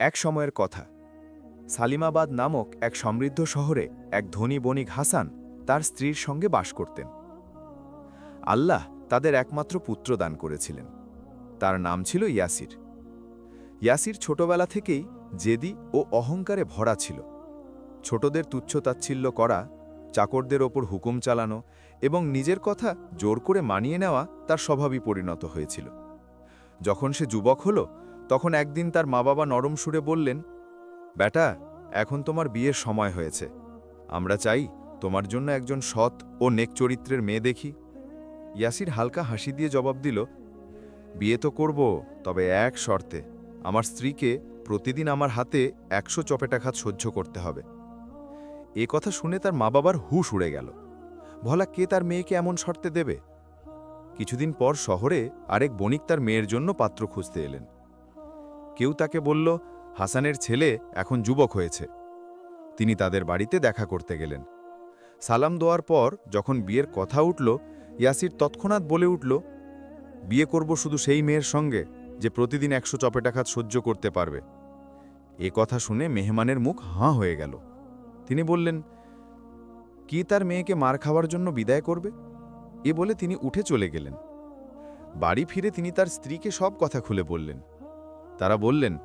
এক সময়ের কথা। সালিমাবাদ নামক এক সমৃদ্ধ শহরে এক ধনী বণিক হাসান তার স্ত্রীর সঙ্গে বাস করতেন। আল্লাহ তাদের একমাত্র পুত্র দান করেছিলেন। তার নাম ছিল ইয়াসির। ইয়াসির ছোটবেলা থেকেই জেদি ও অহংকারে ভরা ছিল। ছোটদের তুচ্ছতাচ্ছিল্য করা, চাকরদের ওপর হুকুম চালানো এবং নিজের কথা জোর করে মানিয়ে নেওয়া তার স্বভাবই পরিণত হয়েছিল। যখন সে যুবক হল তখন একদিন তার মা বাবা নরম সুরে বললেন, বেটা, এখন তোমার বিয়ের সময় হয়েছে। আমরা চাই তোমার জন্য একজন সৎ ও নেক চরিত্রের মেয়ে দেখি। ইয়াসির হালকা হাসি দিয়ে জবাব দিল, বিয়ে তো করব, তবে এক শর্তে, আমার স্ত্রীকে প্রতিদিন আমার হাতে একশো চপেটাঘাত সহ্য করতে হবে। এ কথা শুনে তার মা বাবার হুশ উড়ে গেল। ভলা, কে তার মেয়েকে এমন শর্তে দেবে? কিছুদিন পর শহরে আরেক বণিক তার মেয়ের জন্য পাত্র খুঁজতে এলেন। কেউ তাকে বলল, হাসানের ছেলে এখন যুবক হয়েছে। তিনি তাদের বাড়িতে দেখা করতে গেলেন। সালাম দেওয়ার পর যখন বিয়ের কথা উঠল, ইয়াসির তৎক্ষণাৎ বলে উঠল, বিয়ে করব শুধু সেই মেয়ের সঙ্গে যে প্রতিদিন একশো চপেটাঘাত সহ্য করতে পারবে। এ কথা শুনে মেহমানের মুখ হাঁ হয়ে গেল। তিনি বললেন, কি তার মেয়েকে মার খাওয়ার জন্য বিদায় করবে? এ বলে তিনি উঠে চলে গেলেন। বাড়ি ফিরে তিনি তার স্ত্রীকে সব কথা খুলে বললেন। তারা বললেন,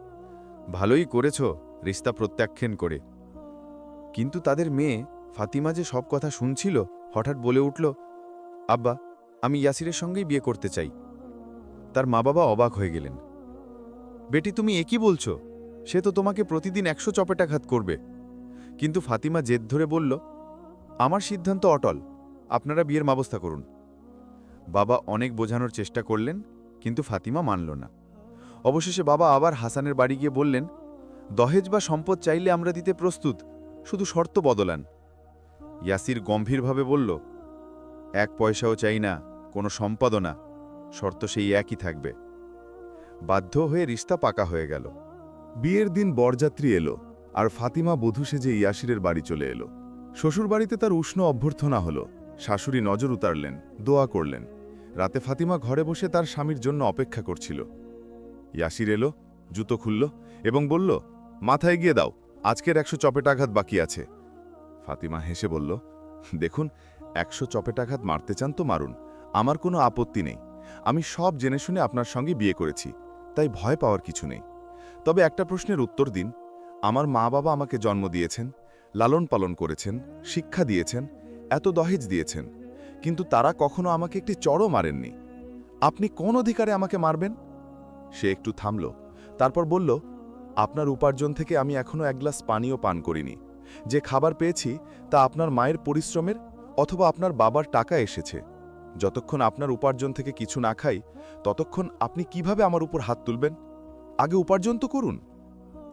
ভালোই করেছ রিস্তা প্রত্যাখ্যান করে। কিন্তু তাদের মেয়ে ফাতিমা যে সব কথা শুনছিল, হঠাৎ বলে উঠল, আব্বা, আমি ইয়াসিরের সঙ্গেই বিয়ে করতে চাই। তার মা বাবা অবাক হয়ে গেলেন। বেটি, তুমি একই বলছো? সে তো তোমাকে প্রতিদিন একশো চপেটাঘাত করবে। কিন্তু ফাতিমা জেদ ধরে বলল, আমার সিদ্ধান্ত অটল, আপনারা বিয়ের ব্যবস্থা করুন। বাবা অনেক বোঝানোর চেষ্টা করলেন, কিন্তু ফাতিমা মানল না। অবশেষে বাবা আবার হাসানের বাড়ি গিয়ে বললেন, দহেজ বা সম্পদ চাইলে আমরা দিতে প্রস্তুত, শুধু শর্ত বদলান। ইয়াসির গম্ভীরভাবে বলল, এক পয়সাও চাই না, কোনো সম্পাদনা শর্ত সেই একই থাকবে। বাধ্য হয়ে রিস্তা পাকা হয়ে গেল। বিয়ের দিন বরযাত্রী এলো, আর ফাতিমা বধূ সেজে ইয়াসিরের বাড়ি চলে এলো। শ্বশুরবাড়িতে তার উষ্ণ অভ্যর্থনা হলো, শাশুড়ি নজর উতারলেন, দোয়া করলেন। রাতে ফাতিমা ঘরে বসে তার স্বামীর জন্য অপেক্ষা করছিল। ইয়াসির এলো, জুতো খুলল এবং বলল, মাথায় গিয়ে দাও, আজকের একশো চপেটাঘাত বাকি আছে। ফাতিমা হেসে বলল, দেখুন, একশো চপেটাঘাত মারতে চান তো মারুন, আমার কোনো আপত্তি নেই। আমি সব জেনে শুনে আপনার সঙ্গে বিয়ে করেছি, তাই ভয় পাওয়ার কিছু নেই। তবে একটা প্রশ্নের উত্তর দিন। আমার মা বাবা আমাকে জন্ম দিয়েছেন, লালন পালন করেছেন, শিক্ষা দিয়েছেন, এত দহেজ দিয়েছেন। কিন্তু তারা কখনো আমাকে একটি চড়ও মারেননি। আপনি কোন অধিকারে আমাকে মারবেন? সে একটু থামল, তারপর বলল, আপনার উপার্জন থেকে আমি এখনও এক গ্লাস পানীয় পান করিনি। যে খাবার পেয়েছি তা আপনার মায়ের পরিশ্রমের অথবা আপনার বাবার টাকা এসেছে। যতক্ষণ আপনার উপার্জন থেকে কিছু না খাই, ততক্ষণ আপনি কীভাবে আমার উপর হাত তুলবেন? আগে উপার্জন তো করুন।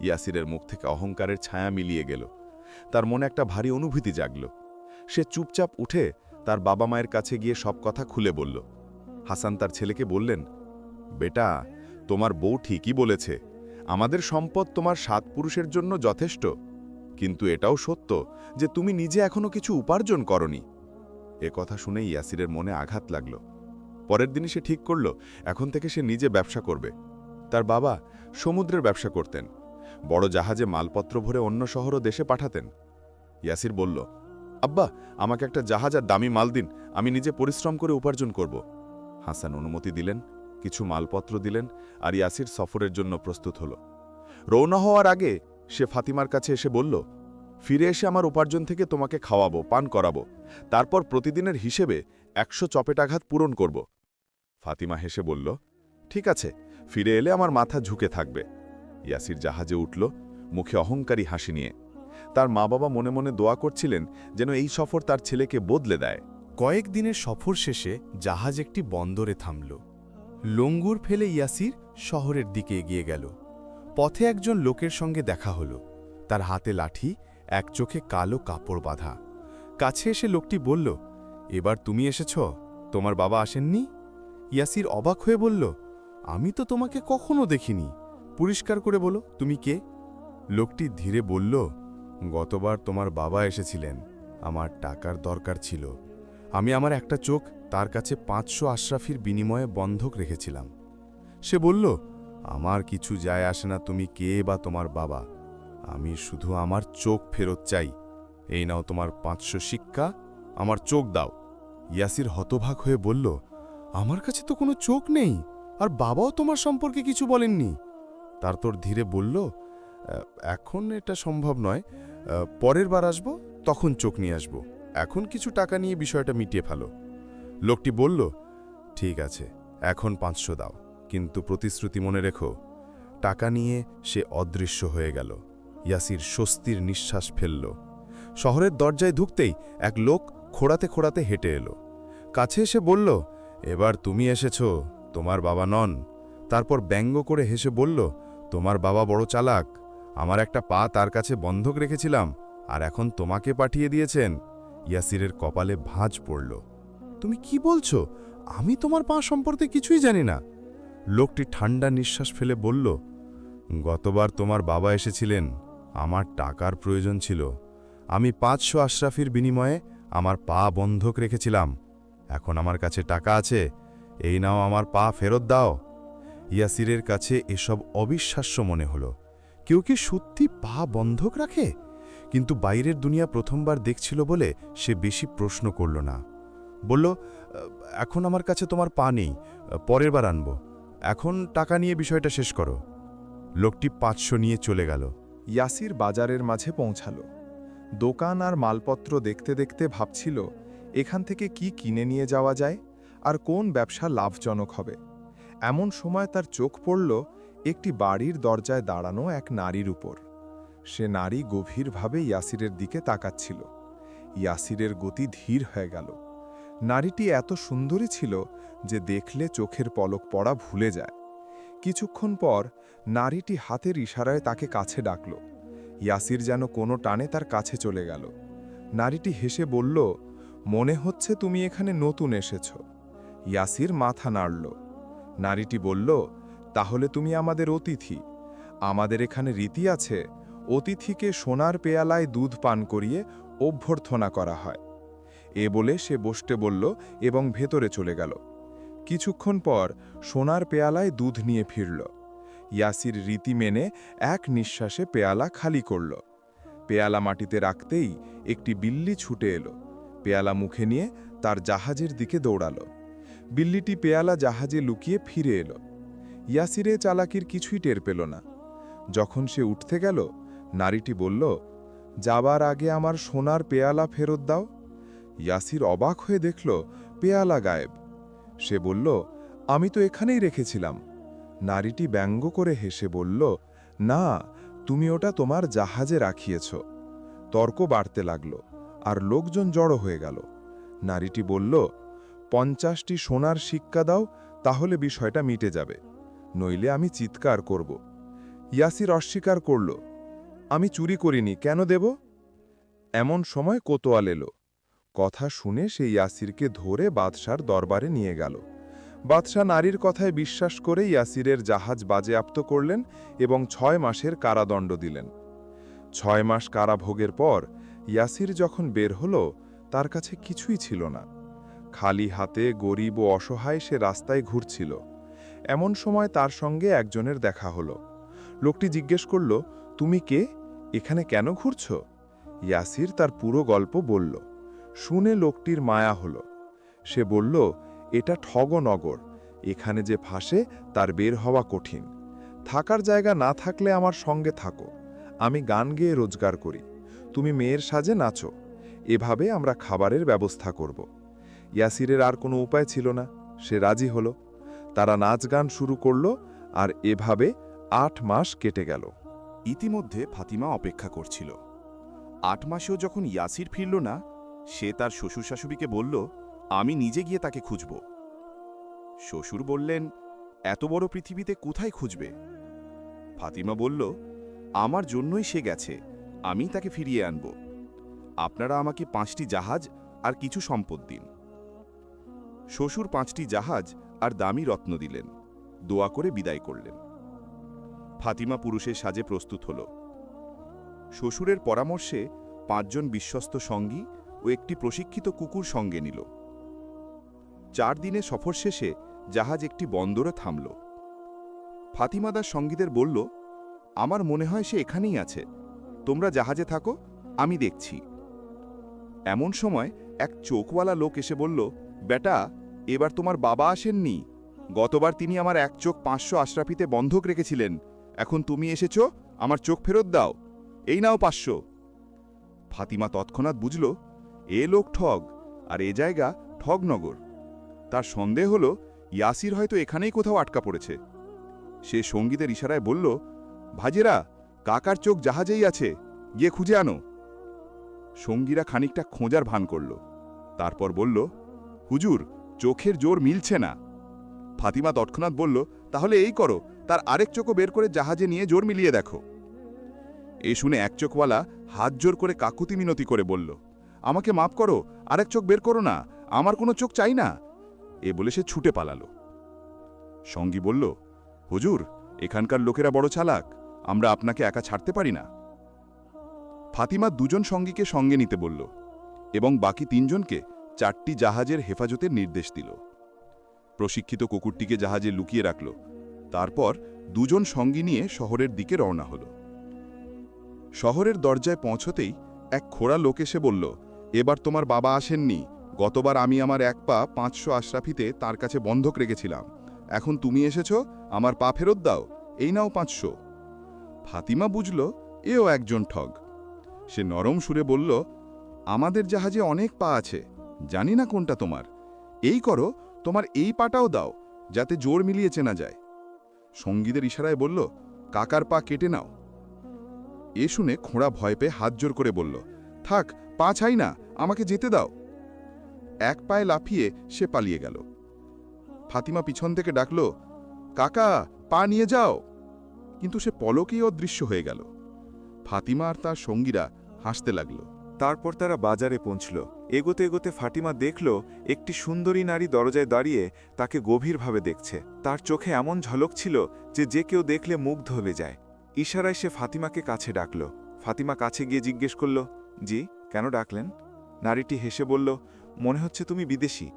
ইয়াসিরের মুখ থেকে অহংকারের ছায়া মিলিয়ে গেল। তার মনে একটা ভারী অনুভূতি জাগল। সে চুপচাপ উঠে তার বাবা মায়ের কাছে গিয়ে সব কথা খুলে বলল। হাসান তার ছেলেকে বললেন, বেটা তোমার বউ ঠিকই বলেছে। আমাদের সম্পদ তোমার সাত পুরুষের জন্য যথেষ্ট। কিন্তু এটাও সত্য যে তুমি নিজে এখনও কিছু উপার্জন করনি। এ কথা শুনে ইয়াসিরের মনে আঘাত লাগল। পরের দিনই সে ঠিক করল, এখন থেকে সে নিজে ব্যবসা করবে। তার বাবা সমুদ্রের ব্যবসা করতেন। বড় জাহাজে মালপত্র ভরে অন্য শহর ও দেশে পাঠাতেন। ইয়াসির বলল, আব্বা, আমাকে একটা জাহাজ আর দামি মাল দিন, আমি নিজে পরিশ্রম করে উপার্জন করব। হাসান অনুমতি দিলেন কিছু মালপত্র দিলেন আর ইয়াসির সফরের জন্য প্রস্তুত হল। রওনা হওয়ার আগে সে ফাতিমার কাছে এসে বলল, ফিরে এসে আমার উপার্জন থেকে তোমাকে খাওয়াবো, পান করাবো। তারপর প্রতিদিনের হিসেবে একশো চপেটাঘাত পূরণ করব। ফাতিমা হেসে বলল, ঠিক আছে, ফিরে এলে আমার মাথা ঝুঁকে থাকবে। ইয়াসির জাহাজে উঠল, মুখে অহংকারী হাসি নিয়ে। তার মা বাবা মনে মনে দোয়া করছিলেন যেন এই সফর তার ছেলেকে বদলে দেয়। কয়েক দিনের সফর শেষে জাহাজ একটি বন্দরে থামল। লঙ্গুর ফেলে ইয়াসির শহরের দিকে এগিয়ে গেল। পথে একজন লোকের সঙ্গে দেখা হলো। তার হাতে লাঠি, এক চোখে কালো কাপড় বাঁধা। কাছে এসে লোকটি বলল, এবার তুমি এসেছ? তোমার বাবা আসেননি? ইয়াসির অবাক হয়ে বলল, আমি তো তোমাকে কখনো দেখিনি। পরিষ্কার করে বলো, তুমি কে? লোকটি ধীরে বলল, গতবার তোমার বাবা এসেছিলেন। আমার টাকার দরকার ছিল। আমি আমার একটা চোখ তার কাছে পাঁচশো আশরাফির বিনিময়ে বন্ধক রেখেছিলাম। সে বলল, আমার কিছু যায় আসে না, তুমি কে বা তোমার বাবা? আমি শুধু আমার চোখ ফেরত চাই। এই নাও তোমার পাঁচশো শিক্ষা, আমার চোখ দাও। ইয়াসির হতভাগ হয়ে বলল, আমার কাছে তো কোনো চোখ নেই, আর বাবাও তোমার সম্পর্কে কিছু বলেননি। তার তোর ধীরে বলল এখন এটা সম্ভব নয়। পরের বার আসব, তখন চোখ নিয়ে আসব। এখন কিছু টাকা নিয়ে বিষয়টা মিটিয়ে ফেলো। লোকটি বলল, ঠিক আছে, এখন পাঁচশো দাও। কিন্তু প্রতিশ্রুতি মনে রেখো, টাকা নিয়ে সে অদৃশ্য হয়ে গেল। ইয়াসির স্বস্তির নিঃশ্বাস ফেলল। শহরের দরজায় ঢুকতেই এক লোক খোড়াতে খোড়াতে হেঁটে এলো। কাছে এসে বলল, এবার তুমি এসেছ, তোমার বাবা নন। তারপর ব্যঙ্গ করে হেসে বলল, তোমার বাবা বড় চালাক। আমার একটা পা তার কাছে বন্ধক রেখেছিলাম, আর এখন তোমাকে পাঠিয়ে দিয়েছেন। ইয়াসিরের কপালে ভাঁজ পড়ল। তুমি কি বলছো? আমি তোমার পা সম্পর্কে কিছুই জানি না। লোকটি ঠান্ডা নিঃশ্বাস ফেলে বলল, গতবার তোমার বাবা এসেছিলেন। আমার টাকার প্রয়োজন ছিল। আমি পাঁচশো আশরাফির বিনিময়ে আমার পা বন্ধক রেখেছিলাম। এখন আমার কাছে টাকা আছে। এই নাও আমার পা ফেরত দাও। ইয়াসিরের কাছে এসব অবিশ্বাস্য মনে হলো। কেউ কি সত্যি পা বন্ধক রাখে? কিন্তু বাইরের দুনিয়া প্রথমবার দেখছিল বলে সে বেশি প্রশ্ন করল না। বলল এখন আমার কাছে তোমার পা নেই, পরের বার আনব। এখন টাকা নিয়ে বিষয়টা শেষ করো। লোকটি পাঁচশো নিয়ে চলে গেল। ইয়াসির বাজারের মাঝে পৌঁছাল। দোকান আর মালপত্র দেখতে দেখতে ভাবছিল, এখান থেকে কি কিনে নিয়ে যাওয়া যায়? আর কোন ব্যবসা লাভজনক হবে? এমন সময় তার চোখ পড়ল একটি বাড়ির দরজায় দাঁড়ানো এক নারীর উপর। সে নারী গভীরভাবে ইয়াসিরের দিকে তাকাচ্ছিল। ইয়াসিরের গতি ধীর হয়ে গেল। নারীটি এত সুন্দরী ছিল যে দেখলে চোখের পলক পড়া ভুলে যায়। কিছুক্ষণ পর নারীটি হাতের ইশারায় তাকে কাছে ডাকল। ইয়াসির যেন কোনো টানে তার কাছে চলে গেল। নারীটি হেসে বলল, মনে হচ্ছে তুমি এখানে নতুন এসেছ। ইয়াসির মাথা নাড়ল। নারীটি বলল, তাহলে তুমি আমাদের অতিথি। আমাদের এখানে রীতি আছে, অতিথিকে সোনার পেয়ালায় দুধ পান করিয়ে অভ্যর্থনা করা হয়। এ বলে সে বসতে বলল এবং ভেতরে চলে গেল। কিছুক্ষণ পর সোনার পেয়ালায় দুধ নিয়ে ফিরল। ইয়াসির রীতি মেনে এক নিঃশ্বাসে পেয়ালা খালি করল। পেয়ালা মাটিতে রাখতেই একটি বিল্লি ছুটে এলো। পেয়ালা মুখে নিয়ে তার জাহাজের দিকে দৌড়াল। বিল্লিটি পেয়ালা জাহাজে লুকিয়ে ফিরে এলো। ইয়াসিরে চালাকির কিছুই টের পেল না। যখন সে উঠতে গেল, নারীটি বলল, যাবার আগে আমার সোনার পেয়ালা ফেরত দাও। ইয়াসির অবাক হয়ে দেখল, পেয়ালা গায়েব। সে বলল, আমি তো এখানেই রেখেছিলাম। নারীটি ব্যঙ্গ করে হেসে বলল, না, তুমি ওটা তোমার জাহাজে রাখিয়েছ। তর্ক বাড়তে লাগল, আর লোকজন জড়ো হয়ে গেল। নারীটি বলল, পঞ্চাশটি সোনার শিক্কা দাও, তাহলে বিষয়টা মিটে যাবে। নইলে আমি চিৎকার করব। ইয়াসির অস্বীকার করল, আমি চুরি করিনি, কেন দেব? এমন সময় কোতোয়াল এলো। কথা শুনে সে ইয়াসিরকে ধরে বাদশার দরবারে নিয়ে গেল। বাদশাহ নারীর কথায় বিশ্বাস করে ইয়াসিরের জাহাজ বাজেয়াপ্ত করলেন এবং ছয় মাসের কারাদণ্ড দিলেন। ছয় মাস কারাভোগের পর ইয়াসির যখন বের হল, তার কাছে কিছুই ছিল না। খালি হাতে গরিব ও অসহায় সে রাস্তায় ঘুরছিল। এমন সময় তার সঙ্গে একজনের দেখা হলো। লোকটি জিজ্ঞেস করল, তুমি কে? এখানে কেন ঘুরছ? ইয়াসির তার পুরো গল্প বলল। শুনে লোকটির মায়া হল। সে বলল, এটা ঠগনগর এখানে যে ফাঁসে তার বের হওয়া কঠিন। থাকার জায়গা না থাকলে আমার সঙ্গে থাকো। আমি গান গেয়ে রোজগার করি। তুমি মেয়ের সাজে নাচো। এভাবে আমরা খাবারের ব্যবস্থা করব। ইয়াসিরের আর কোনো উপায় ছিল না। সে রাজি হল। তারা নাচ গান শুরু করল আর এভাবে আট মাস কেটে গেল। ইতিমধ্যে ফাতিমা অপেক্ষা করছিল। আট মাসেও যখন ইয়াসির ফিরল না সে তার শ্বশুর শাশুড়িকে বলল, আমি নিজে গিয়ে তাকে খুঁজব। শ্বশুর বললেন, এত বড় পৃথিবীতে কোথায় খুঁজবে? ফাতিমা বলল, আমার জন্যই সে গেছে আমি তাকে ফিরিয়ে আনব। আপনারা আমাকে পাঁচটি জাহাজ আর কিছু সম্পদ দিন। শ্বশুর পাঁচটি জাহাজ আর দামি রত্ন দিলেন, দোয়া করে বিদায় করলেন। ফাতিমা পুরুষের সাজে প্রস্তুত হল। শ্বশুরের পরামর্শে পাঁচজন বিশ্বস্ত সঙ্গী ও একটি প্রশিক্ষিত কুকুর সঙ্গে নিল। চার দিনে সফর শেষে জাহাজ একটি বন্দরে থামল। ফাতিমাদার সঙ্গীদের বলল, আমার মনে হয় সে এখানেই আছে। তোমরা জাহাজে থাকো, আমি দেখছি। এমন সময় এক চোখওয়ালা লোক এসে বলল, বেটা, এবার তোমার বাবা আসেননি। গতবার তিনি আমার এক চোখ পাঁচশো আশরাফিতে বন্ধক রেখেছিলেন। এখন তুমি এসেছ, আমার চোখ ফেরত দাও। এই নাও পাঁচশো। ফাতিমা তৎক্ষণাৎ বুঝল এ লোক ঠগ আর এ জায়গা ঠগনগর। তার সন্দেহ হল, ইয়াসির হয়তো এখানেই কোথাও আটকা পড়েছে। সে সঙ্গীতের ইশারায় বলল ভাজেরা কাকার চোখ জাহাজেই আছে, গিয়ে খুঁজে আনো। সঙ্গীরা খানিকটা খোঁজার ভান করল। তারপর বলল, হুজুর, চোখের জোর মিলছে না। ফাতিমা তৎক্ষণাৎ বলল, তাহলে এই করো, তার আরেক চোখও বের করে জাহাজে নিয়ে জোর মিলিয়ে দেখো। এ শুনে এক চোখওয়ালা হাত জোর করে কাকুতি মিনতি করে বলল আমাকে মাফ করো, আরেক চোখ বের করো না, আমার কোনো চোখ চাই না। এ বলে সে ছুটে পালালো। সঙ্গী বলল, হুজুর, এখানকার লোকেরা বড় চালাক, আমরা আপনাকে একা ছাড়তে পারি না। ফাতিমা দুজন সঙ্গীকে সঙ্গে নিতে বলল এবং বাকি তিনজনকে চারটি জাহাজের হেফাজতের নির্দেশ দিল। প্রশিক্ষিত কুকুরটিকে জাহাজে লুকিয়ে রাখল। তারপর দুজন সঙ্গী নিয়ে শহরের দিকে রওনা হল। শহরের দরজায় পৌঁছতেই এক খোড়া লোক এসে বলল এবার তোমার বাবা আসেননি। গতবার আমি আমার এক পা পাঁচশো আশরাফিতে তার কাছে বন্ধক রেখেছিলাম। এখন তুমি এসেছ, আমার পা ফেরত দাও, এই নাও পাঁচশো। ফাতিমা বুঝল, এও একজন ঠগ। সে নরম সুরে বলল, আমাদের জাহাজে অনেক পা আছে, জানি না কোনটা তোমার। এই করো, তোমার এই পাটাও দাও, যাতে জোর মিলিয়ে চেনা যায়। সঙ্গীদের ইশারায় বলল, কাকার পা কেটে নাও। এ শুনে খোঁড়া ভয় পেয়ে হাত জোর করে বলল, থাক, পা চাই না আমাকে যেতে দাও। এক পায়ে লাফিয়ে সে পালিয়ে গেল। ফাতিমা পিছন থেকে ডাকল, কাকা, পা নিয়ে যাও। কিন্তু সে পলকেই অদৃশ্য হয়ে গেল। ফাতিমা আর তার সঙ্গীরা হাসতে লাগল। তারপর তারা বাজারে পৌঁছল। এগোতে এগোতে ফাটিমা দেখল, একটি সুন্দরী নারী দরজায় দাঁড়িয়ে তাকে গভীরভাবে দেখছে। তার চোখে এমন ঝলক ছিল যে যে কেউ দেখলে মুগ্ধ হয়ে যায়। ইশারায় সে ফাতিমাকে কাছে ডাকল। ফাতিমা কাছে গিয়ে জিজ্ঞেস করল, জি, কেন ডাকলেন? নারীটি হেসে বলল, মনে হচ্ছে তুমি বিদেশি।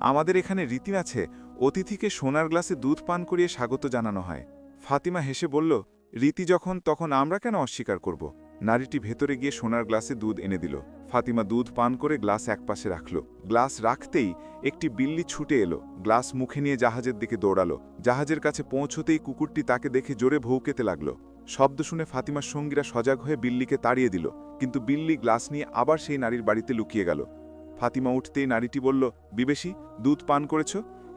আমাদের এখানে রীতি আছে, অতিথিকে সোনার গ্লাসে দুধ পান করিয়ে স্বাগত জানানো হয়। ফাতিমা হেসে বলল, রীতি যখন, তখন আমরা কেন অস্বীকার করব? নারীটি ভেতরে গিয়ে সোনার গ্লাসে দুধ এনে দিল। ফাতিমা দুধ পান করে গ্লাস একপাশে রাখল। গ্লাস রাখতেই একটি বিল্লি ছুটে এলো। গ্লাস মুখে নিয়ে জাহাজের দিকে দৌড়ালো। জাহাজের কাছে পৌঁছতেই কুকুরটি তাকে দেখে জোরে ভৌকেতে লাগল। শব্দ শুনে ফাতিমার সঙ্গীরা সজাগ হয়ে বিল্লিকে তাড়িয়ে দিল, কিন্তু বিল্লি গ্লাস নিয়ে আবার সেই নারীর বাড়িতে লুকিয়ে গেল। ফাতিমা উঠতেই নারীটি বলল, বিবেশী, দুধ পান করেছ?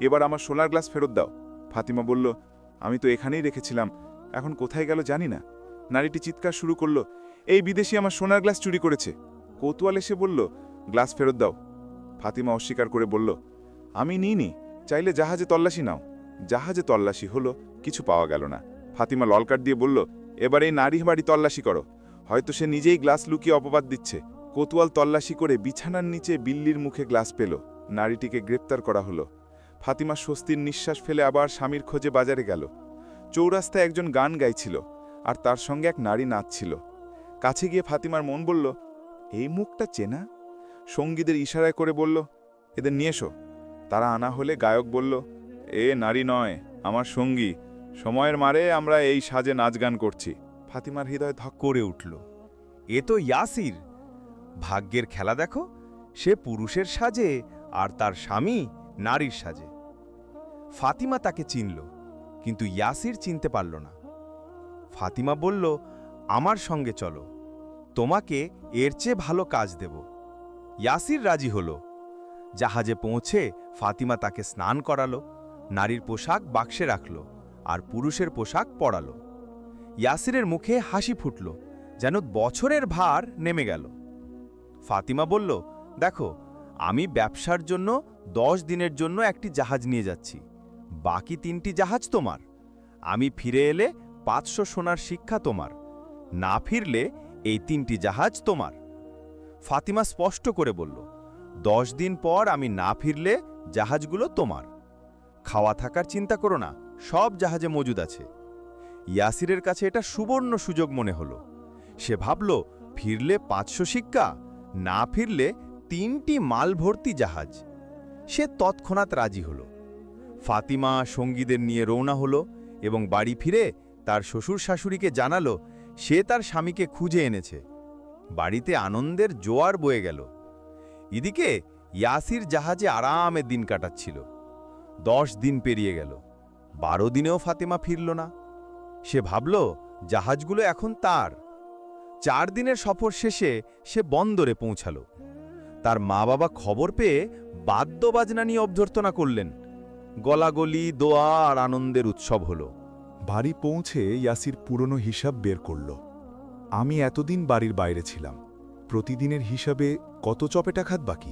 এবার আমার সোনার গ্লাস ফেরত দাও। ফাতিমা বলল, আমি তো এখানেই রেখেছিলাম, এখন কোথায় গেল জানি না। নারীটি চিৎকার শুরু করল, এই বিদেশি আমার সোনার গ্লাস চুরি করেছে। কৌতূয়াল এসে বলল, গ্লাস ফেরত দাও। ফাতিমা অস্বীকার করে বলল, আমি নিইনি, চাইলে জাহাজে তল্লাশি নাও। জাহাজে তল্লাশি হলো, কিছু পাওয়া গেল না। ফাতিমা ললকার দিয়ে বলল এবার এই নারী বাড়ি তল্লাশি করো। হয়তো সে নিজেই গ্লাস লুকিয়ে অপবাদ দিচ্ছে। কোতোয়াল তল্লাশি করে বিছানার নিচে বিল্লির মুখে গ্লাস পেল। নারীটিকে গ্রেপ্তার করা হলো। ফাতিমা স্বস্তির নিঃশ্বাস ফেলে আবার স্বামীর খোঁজে বাজারে গেল। চৌরাস্তায় একজন গান গাইছিল আর তার সঙ্গে এক নারী নাচছিল। কাছে গিয়ে ফাতিমার মন বলল, এই মুখটা চেনা? সঙ্গীদের ইশারায় করে বলল, এদের নিয়ে এসো। তারা আনা হলে গায়ক বলল, এ নারী নয়, আমার সঙ্গী। সময়ের মারে আমরা এই সাজে নাচ গান করছি। ফাতিমার হৃদয় ধক করে উঠল। এ তো ইয়াসির। ভাগ্যের খেলা দেখো, সে পুরুষের সাজে আর তার স্বামী নারীর সাজে। ফাতিমা তাকে চিনল, কিন্তু ইয়াসির চিনতে পারল না। ফাতিমা বলল, আমার সঙ্গে চলো, তোমাকে এর চেয়ে ভালো কাজ দেব। ইয়াসির রাজি হল। জাহাজে পৌঁছে ফাতিমা তাকে স্নান করালো, নারীর পোশাক বাক্সে রাখল। আর পুরুষের পোশাক পরালো। ইয়াসিরের মুখে হাসি ফুটল, যেন বছরের ভার নেমে গেল। ফাতিমা বলল, দেখো, আমি ব্যবসার জন্য দশ দিনের জন্য একটি জাহাজ নিয়ে যাচ্ছি। বাকি তিনটি জাহাজ তোমার। আমি ফিরে এলে পাঁচশো সোনার শিক্ষা তোমার। না ফিরলে এই তিনটি জাহাজ তোমার। ফাতিমা স্পষ্ট করে বলল, দশ দিন পর আমি না ফিরলে জাহাজগুলো তোমার। খাওয়া থাকার চিন্তা করো না সব জাহাজে মজুদ আছে। ইয়াসিরের কাছে এটা সুবর্ণ সুযোগ মনে হলো। সে ভাবল, ফিরলে পাঁচশো শিক্ষা, না ফিরলে তিনটি মাল ভর্তি জাহাজ। সে তৎক্ষণাৎ রাজি হল। ফাতিমা সঙ্গীদের নিয়ে রওনা হলো এবং বাড়ি ফিরে তার শ্বশুর শাশুড়িকে জানালো, সে তার স্বামীকে খুঁজে এনেছে। বাড়িতে আনন্দের জোয়ার বয়ে গেল। এদিকে ইয়াসির জাহাজে আরামে দিন কাটাচ্ছিল। দশ দিন পেরিয়ে গেল। বারো দিনেও ফাতেমা ফিরল না। সে ভাবল, জাহাজগুলো এখন তার। চার দিনের সফর শেষে সে বন্দরে পৌঁছাল। তার মা বাবা খবর পেয়ে বাদ্যবাজনা নিয়ে অভ্যর্থনা করলেন। গলাগলি, দোয়া আর আনন্দের উৎসব হল। বাড়ি পৌঁছে ইয়াসির পুরনো হিসাব বের করল। আমি এতদিন বাড়ির বাইরে ছিলাম। প্রতিদিনের হিসাবে কত চপেটাঘাত বাকি?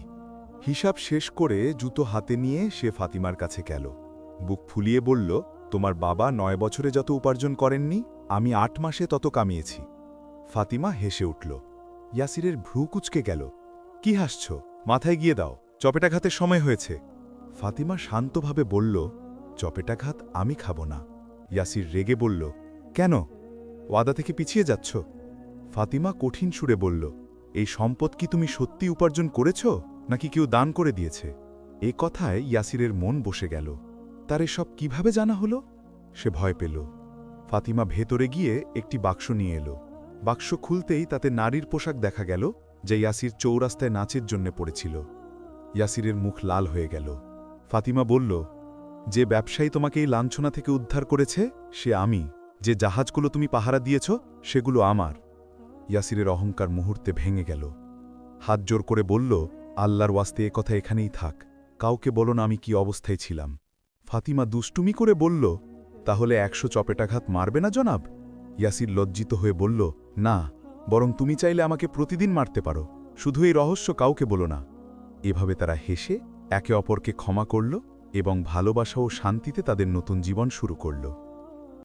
হিসাব শেষ করে জুতো হাতে নিয়ে সে ফাতিমার কাছে গেল। বুক ফুলিয়ে বলল, তোমার বাবা নয় বছরে যত উপার্জন করেননি, আমি আট মাসে তত কামিয়েছি। ফাতিমা হেসে উঠল, ইয়াসিরের ভ্রু কুচকে গেল। কি হাসছ? মাথায় গিয়ে দাও, চপেটাঘাতের সময় হয়েছে। ফাতিমা শান্তভাবে বলল, চপেটাঘাত আমি খাব না। ইয়াসির রেগে বলল, কেন? ওয়াদা থেকে পিছিয়ে যাচ্ছ? ফাতিমা কঠিন সুরে বলল, এই সম্পদ কি তুমি সত্যি উপার্জন করেছ, নাকি কেউ দান করে দিয়েছে? এ কথায় ইয়াসিরের মন বসে গেল। তার এসব কীভাবে জানা হলো? সে ভয় পেল। ফাতিমা ভেতরে গিয়ে একটি বাক্স নিয়ে এলো। বাক্স খুলতেই তাতে নারীর পোশাক দেখা গেল, যে ইয়াসির চৌরাস্তায় নাচের জন্য পড়েছিল। ইয়াসিরের মুখ লাল হয়ে গেল। ফাতিমা বলল, যে ব্যবসায়ী তোমাকে এই লাঞ্ছনা থেকে উদ্ধার করেছে, সে আমি। যে জাহাজগুলো তুমি পাহারা দিয়েছ, সেগুলো আমার। ইয়াসিরের অহংকার মুহূর্তে ভেঙে গেল। হাত জোর করে বলল, আল্লাহর ওয়াস্তে এ কথা এখানেই থাক। কাউকে বলো না আমি কি অবস্থায় ছিলাম। ফাতিমা দুষ্টুমি করে বলল, তাহলে একশো চপেটাঘাত মারবে না জনাব? ইয়াসির লজ্জিত হয়ে বলল, না, বরং তুমি চাইলে আমাকে প্রতিদিন মারতে পারো। শুধু এই রহস্য কাউকে বলো না। এভাবে তারা হেসে একে অপরকে ক্ষমা করল এবং ভালোবাসা ও শান্তিতে তাদের নতুন জীবন শুরু করল।